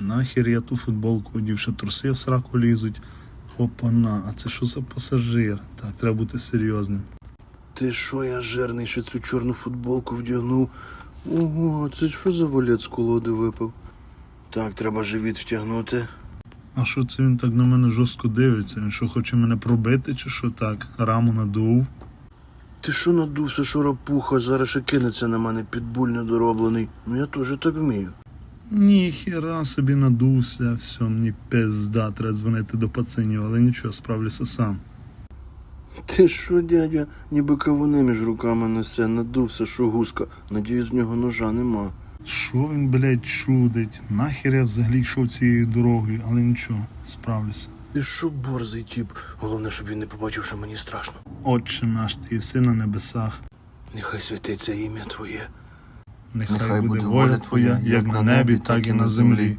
Нахер я ту футболку одів, що труси в сраку лізуть. Опана, а це що за пасажир? Так, треба бути серйозним. Ти що, я жирний, що цю чорну футболку вдягнув? Ого, це що за валет з колоди випав? Так, треба живіт втягнути. А що це він так на мене жорстко дивиться? Він що хоче мене пробити, чи що так? Раму надув. Ти що надувся, що рапуха, зараз ще кинеться на мене підбуль недороблений. Ну я теж так вмію. Ніхіра собі надувся, все, мені пизда, треба дзвонити до пацанів, але нічого, справлюся сам. Ти що, дядя, ніби кавуни між руками несе, надувся, що гуска. Надіюсь, в нього ножа нема. Що він, блядь, чудить? Нахер я взагалі йшов цією дорогою, але нічого, справлюся. Ти що борзий тіп? Головне, щоб він не побачив, що мені страшно. Отче наш, ти єси на небесах, Нехай святиться ім'я твоє. Нехай, буде воля твоя, як на небі, так і на землі.